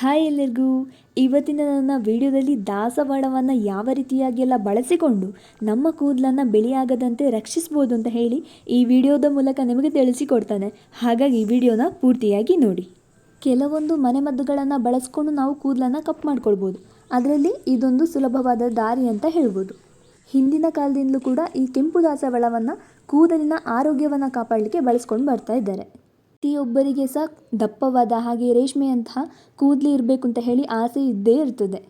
Hi ಎಲ್ಲರಿಗೂ. ಇವತ್ತಿನ ನನ್ನ ವಿಡಿಯೋದಲ್ಲಿ ದಾಸವಾಳವನ್ನು ಯಾವ ರೀತಿಯಾಗಿ ಎಲ್ಲ ಬಳಸಿಕೊಂಡು ನಮ್ಮ ಕೂದಲನ್ನು ಬೆಳೆಯಾಗದಂತೆ ರಕ್ಷಿಸ್ಬೋದು ಅಂತ ಹೇಳಿ ಈ ವಿಡಿಯೋದ ಮೂಲಕ ನಿಮಗೆ ತಿಳಿಸಿಕೊಡ್ತಾನೆ. ಹಾಗಾಗಿ ಈ ವಿಡಿಯೋನ ಪೂರ್ತಿಯಾಗಿ ನೋಡಿ. ಕೆಲವೊಂದು ಮನೆಮದ್ದುಗಳನ್ನು ಬಳಸ್ಕೊಂಡು ನಾವು ಕೂದಲನ್ನು ಕಪ್ ಮಾಡ್ಕೊಳ್ಬೋದು. ಅದರಲ್ಲಿ ಇದೊಂದು ಸುಲಭವಾದ ದಾರಿ ಅಂತ ಹೇಳ್ಬೋದು. ಹಿಂದಿನ ಕಾಲದಿಂದಲೂ ಕೂಡ ಈ ಕೆಂಪು ದಾಸವಾಳವನ್ನು ಕೂದಲಿನ ಆರೋಗ್ಯವನ್ನು ಕಾಪಾಡಲಿಕ್ಕೆ ಬಳಸ್ಕೊಂಡು ಬರ್ತಾ ಇದ್ದಾರೆ. ಪ್ರತಿಯೊಬ್ಬರಿಗೆ ಸಹ ದಪ್ಪವಾದ ಹಾಗೆ ರೇಷ್ಮೆಯಂತಹ ಕೂದಲು ಇರಬೇಕು ಅಂತ ಹೇಳಿ ಆಸೆ ಇದ್ದೇ ಇರ್ತದೆ.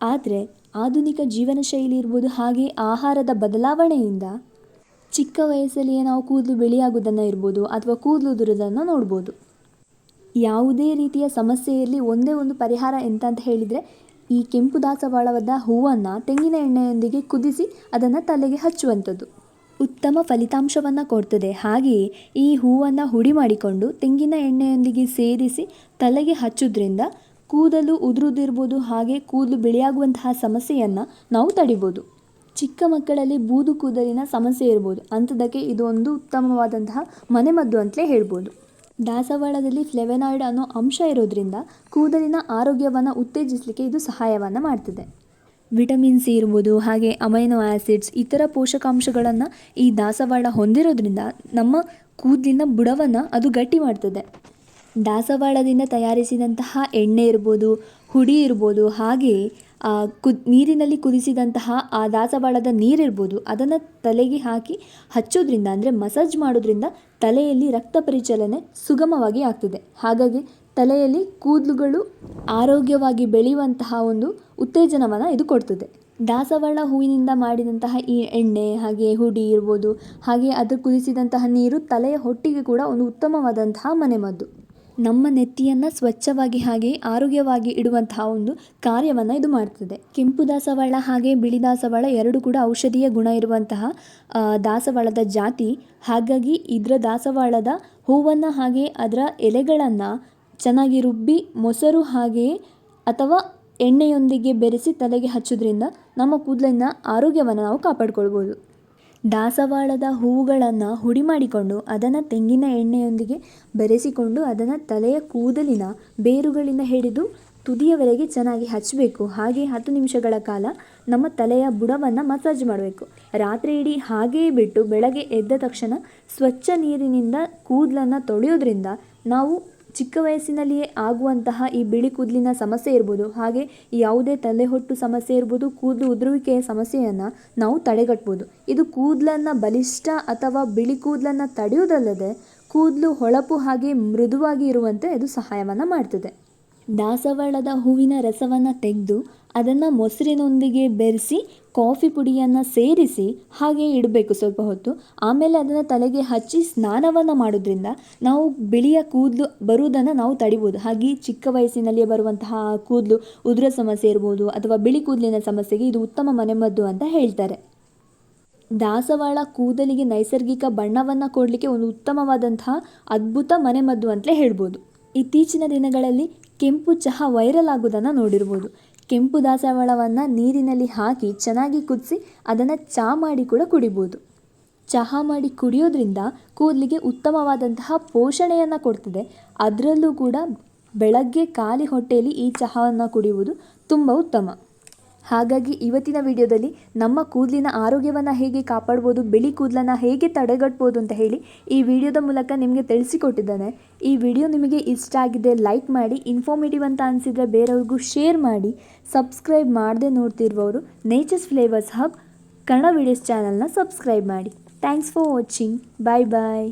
ಆದರೆ ಆಧುನಿಕ ಜೀವನ ಶೈಲಿ ಇರ್ಬೋದು ಹಾಗೆ ಆಹಾರದ ಬದಲಾವಣೆಯಿಂದ ಚಿಕ್ಕ ವಯಸ್ಸಲ್ಲಿಯೇ ನಾವು ಕೂದಲು ಬೆಳೆಯಾಗುವುದನ್ನು ಇರ್ಬೋದು ಅಥವಾ ಕೂದಲು ಉದುರೋದನ್ನು ನೋಡ್ಬೋದು. ಯಾವುದೇ ರೀತಿಯ ಸಮಸ್ಯೆಯಲ್ಲಿ ಒಂದೇ ಒಂದು ಪರಿಹಾರ ಎಂತ ಅಂತ ಹೇಳಿದರೆ ಈ ಕೆಂಪು ದಾಸವಾಳವಾದ ಹೂವನ್ನು ತೆಂಗಿನ ಎಣ್ಣೆಯೊಂದಿಗೆ ಕುದಿಸಿ ಅದನ್ನು ತಲೆಗೆ ಹಚ್ಚುವಂಥದ್ದು. ಉತ್ತಮ ಫಲಿತಾಂಶವನ್ನು ಕೊಡ್ತದೆ. ಹಾಗೆಯೇ ಈ ಹೂವನ್ನು ಹುಡಿ ಮಾಡಿಕೊಂಡು ತೆಂಗಿನ ಎಣ್ಣೆಯೊಂದಿಗೆ ಸೇರಿಸಿ ತಲೆಗೆ ಹಚ್ಚೋದ್ರಿಂದ ಕೂದಲು ಉದುರುದಿರ್ಬೋದು, ಹಾಗೆ ಕೂದಲು ಬಿಳಿಯಾಗುವಂತಹ ಸಮಸ್ಯೆಯನ್ನು ನಾವು ತಡಿಬೋದು. ಚಿಕ್ಕ ಮಕ್ಕಳಲ್ಲಿ ಬೂದು ಕೂದಲಿನ ಸಮಸ್ಯೆ ಇರ್ಬೋದು. ಅಂಥದ್ದಕ್ಕೆ ಇದು ಒಂದು ಉತ್ತಮವಾದಂತಹ ಮನೆಮದ್ದು ಅಂತಲೇ ಹೇಳ್ಬೋದು. ದಾಸವಾಳದಲ್ಲಿ ಫ್ಲೆವೆನಾಯ್ಡ್ ಅನ್ನೋ ಅಂಶ ಇರೋದ್ರಿಂದ ಕೂದಲಿನ ಆರೋಗ್ಯವನ್ನು ಉತ್ತೇಜಿಸಲಿಕ್ಕೆ ಇದು ಸಹಾಯವನ್ನು ಮಾಡ್ತದೆ. ವಿಟಮಿನ್ ಸಿ ಇರ್ಬೋದು, ಹಾಗೆ ಅಮೈನೋ ಆ್ಯಸಿಡ್ಸ್ ಇತರ ಪೋಷಕಾಂಶಗಳನ್ನು ಈ ದಾಸವಾಳ ಹೊಂದಿರೋದ್ರಿಂದ ನಮ್ಮ ಕೂದಲಿನ ಬುಡವನ್ನು ಅದು ಗಟ್ಟಿ ಮಾಡ್ತದೆ. ದಾಸವಾಳದಿಂದ ತಯಾರಿಸಿದಂತಹ ಎಣ್ಣೆ ಇರ್ಬೋದು, ಹುಡಿ ಇರ್ಬೋದು ಹಾಗೆಯೇ ಕುದ್ ನೀರಿನಲ್ಲಿ ಕುದಿಸಿದಂತಹ ಆ ದಾಸವಾಳದ ನೀರಿರ್ಬೋದು ಅದನ್ನು ತಲೆಗೆ ಹಾಕಿ ಹಚ್ಚೋದ್ರಿಂದ ಅಂದರೆ ಮಸಾಜ್ ಮಾಡೋದ್ರಿಂದ ತಲೆಯಲ್ಲಿ ರಕ್ತ ಪರಿಚಲನೆ ಸುಗಮವಾಗಿ ಆಗ್ತದೆ. ಹಾಗಾಗಿ ತಲೆಯಲ್ಲಿ ಕೂದಲುಗಳು ಆರೋಗ್ಯವಾಗಿ ಬೆಳೆಯುವಂತಹ ಒಂದು ಉತ್ತೇಜನವನ್ನು ಇದು ಕೊಡ್ತದೆ. ದಾಸವಾಳ ಹೂವಿನಿಂದ ಮಾಡಿದಂತಹ ಈ ಎಣ್ಣೆ, ಹಾಗೆ ಹುಡಿ ಇರ್ಬೋದು, ಹಾಗೆ ಅದು ಕುದಿಸಿದಂತಹ ನೀರು ತಲೆಯ ಹೊಟ್ಟಿಗೆ ಕೂಡ ಒಂದು ಉತ್ತಮವಾದಂತಹ ಮನೆಮದ್ದು. ನಮ್ಮ ನೆತ್ತಿಯನ್ನು ಸ್ವಚ್ಛವಾಗಿ ಹಾಗೆ ಆರೋಗ್ಯವಾಗಿ ಇಡುವಂತಹ ಒಂದು ಕಾರ್ಯವನ್ನು ಇದು ಮಾಡ್ತದೆ. ಕೆಂಪು ದಾಸವಾಳ ಹಾಗೆ ಬಿಳಿ ದಾಸವಾಳ ಎರಡು ಕೂಡ ಔಷಧೀಯ ಗುಣ ಇರುವಂತಹ ದಾಸವಾಳದ ಜಾತಿ. ಹಾಗಾಗಿ ಇದರ ದಾಸವಾಳದ ಹೂವನ್ನು ಹಾಗೆ ಅದರ ಎಲೆಗಳನ್ನು ಚೆನ್ನಾಗಿ ರುಬ್ಬಿ ಮೊಸರು ಹಾಗೆಯೇ ಅಥವಾ ಎಣ್ಣೆಯೊಂದಿಗೆ ಬೆರೆಸಿ ತಲೆಗೆ ಹಚ್ಚೋದ್ರಿಂದ ನಮ್ಮ ಕೂದಲಿನ ಆರೋಗ್ಯವನ್ನು ನಾವು ಕಾಪಾಡ್ಕೊಳ್ಬೋದು. ದಾಸವಾಳದ ಹೂವುಗಳನ್ನು ಹುಡಿ ಮಾಡಿಕೊಂಡು ಅದನ್ನು ತೆಂಗಿನ ಎಣ್ಣೆಯೊಂದಿಗೆ ಬೆರೆಸಿಕೊಂಡು ಅದನ್ನು ತಲೆಯ ಕೂದಲಿನ ಬೇರುಗಳಿಂದ ಹಿಡಿದು ತುದಿಯವರೆಗೆ ಚೆನ್ನಾಗಿ ಹಚ್ಚಬೇಕು. ಹಾಗೆ ಹತ್ತು ನಿಮಿಷಗಳ ಕಾಲ ನಮ್ಮ ತಲೆಯ ಬುಡವನ್ನು ಮಸಾಜ್ ಮಾಡಬೇಕು. ರಾತ್ರಿ ಇಡೀ ಹಾಗೆಯೇ ಬಿಟ್ಟು ಬೆಳಗ್ಗೆ ಎದ್ದ ತಕ್ಷಣ ಸ್ವಚ್ಛ ನೀರಿನಿಂದ ಕೂದಲನ್ನು ತೊಳೆಯೋದ್ರಿಂದ ನಾವು ಚಿಕ್ಕ ವಯಸ್ಸಿನಲ್ಲಿಯೇ ಆಗುವಂತಹ ಈ ಬಿಳಿ ಕೂದಲಿನ ಸಮಸ್ಯೆ ಇರ್ಬೋದು, ಹಾಗೆ ಯಾವುದೇ ತಲೆಹೊಟ್ಟು ಸಮಸ್ಯೆ ಇರ್ಬೋದು, ಕೂದಲು ಉದುರುವಿಕೆಯ ಸಮಸ್ಯೆಯನ್ನು ನಾವು ತಡೆಗಟ್ಬೋದು. ಇದು ಕೂದಲನ್ನು ಬಲಿಷ್ಠ ಅಥವಾ ಬಿಳಿ ಕೂದಲನ್ನು ತಡೆಯುವುದಲ್ಲದೆ ಕೂದಲು ಹೊಳಪು ಹಾಗೆ ಮೃದುವಾಗಿ ಇರುವಂತೆ ಇದು ಸಹಾಯವನ್ನು ಮಾಡ್ತದೆ. ದಾಸವಾಳದ ಹೂವಿನ ರಸವನ್ನು ತೆಗೆದು ಅದನ್ನು ಮೊಸರಿನೊಂದಿಗೆ ಬೆರೆಸಿ, ಕಾಫಿ ಪುಡಿಯನ್ನು ಸೇರಿಸಿ ಹಾಗೆ ಇಡಬೇಕು ಸ್ವಲ್ಪ ಹೊತ್ತು. ಆಮೇಲೆ ಅದನ್ನು ತಲೆಗೆ ಹಚ್ಚಿ ಸ್ನಾನವನ್ನು ಮಾಡೋದ್ರಿಂದ ನಾವು ಬಿಳಿಯ ಕೂದಲು ಬರುವುದನ್ನು ನಾವು ತಡಿಬೋದು. ಹಾಗೆ ಚಿಕ್ಕ ವಯಸ್ಸಿನಲ್ಲಿಯೇ ಬರುವಂತಹ ಕೂದಲು ಉದುರ ಸಮಸ್ಯೆ ಇರ್ಬೋದು ಅಥವಾ ಬಿಳಿ ಕೂದಲಿನ ಸಮಸ್ಯೆಗೆ ಇದು ಉತ್ತಮ ಮನೆಮದ್ದು ಅಂತ ಹೇಳ್ತಾರೆ. ದಾಸವಾಳ ಕೂದಲಿಗೆ ನೈಸರ್ಗಿಕ ಬಣ್ಣವನ್ನು ಕೊಡಲಿಕ್ಕೆ ಒಂದು ಉತ್ತಮವಾದಂತಹ ಅದ್ಭುತ ಮನೆಮದ್ದು ಅಂತಲೇ ಹೇಳ್ಬೋದು. ಇತ್ತೀಚಿನ ದಿನಗಳಲ್ಲಿ ಕೆಂಪು ಚಹಾ ವೈರಲ್ ಆಗೋದನ್ನು ನೋಡಿರ್ಬೋದು. ಕೆಂಪು ದಾಸವಾಳವನ್ನು ನೀರಿನಲ್ಲಿ ಹಾಕಿ ಚೆನ್ನಾಗಿ ಕುದಿಸಿ ಅದನ್ನು ಚಹಾ ಮಾಡಿ ಕೂಡ ಕುಡಿಬೋದು. ಚಹಾ ಮಾಡಿ ಕುಡಿಯೋದ್ರಿಂದ ಕೂದಲಿಗೆ ಉತ್ತಮವಾದಂತಹ ಪೋಷಣೆಯನ್ನು ಕೊಡ್ತದೆ. ಅದರಲ್ಲೂ ಕೂಡ ಬೆಳಗ್ಗೆ ಖಾಲಿ ಹೊಟ್ಟೆಯಲ್ಲಿ ಈ ಚಹಾವನ್ನು ಕುಡಿಯುವುದು ತುಂಬ ಉತ್ತಮ. ಹಾಗಾಗಿ ಇವತ್ತಿನ ವಿಡಿಯೋದಲ್ಲಿ ನಮ್ಮ ಕೂದಲಿನ ಆರೋಗ್ಯವನ್ನು ಹೇಗೆ ಕಾಪಾಡ್ಬೋದು, ಬಿಳಿ ಕೂದಲನ್ನು ಹೇಗೆ ತಡೆಗಟ್ಬೋದು ಅಂತ ಹೇಳಿ ಈ ವಿಡಿಯೋದ ಮೂಲಕ ನಿಮಗೆ ತಿಳಿಸಿಕೊಟ್ಟಿದ್ದಾನೆ. ಈ ವಿಡಿಯೋ ನಿಮಗೆ ಇಷ್ಟ ಆಗಿದೆ ಲೈಕ್ ಮಾಡಿ, ಇನ್ಫಾರ್ಮೇಟಿವ್ ಅಂತ ಅನಿಸಿದರೆ ಬೇರೆಯವ್ರಿಗೂ ಶೇರ್ ಮಾಡಿ, ಸಬ್ಸ್ಕ್ರೈಬ್ ಮಾಡದೆ ನೋಡ್ತಿರುವವರು nature's flavours hub Kannada videos ಚಾನಲ್ನ ಸಬ್ಸ್ಕ್ರೈಬ್ ಮಾಡಿ. Thanks for watching. Bye bye.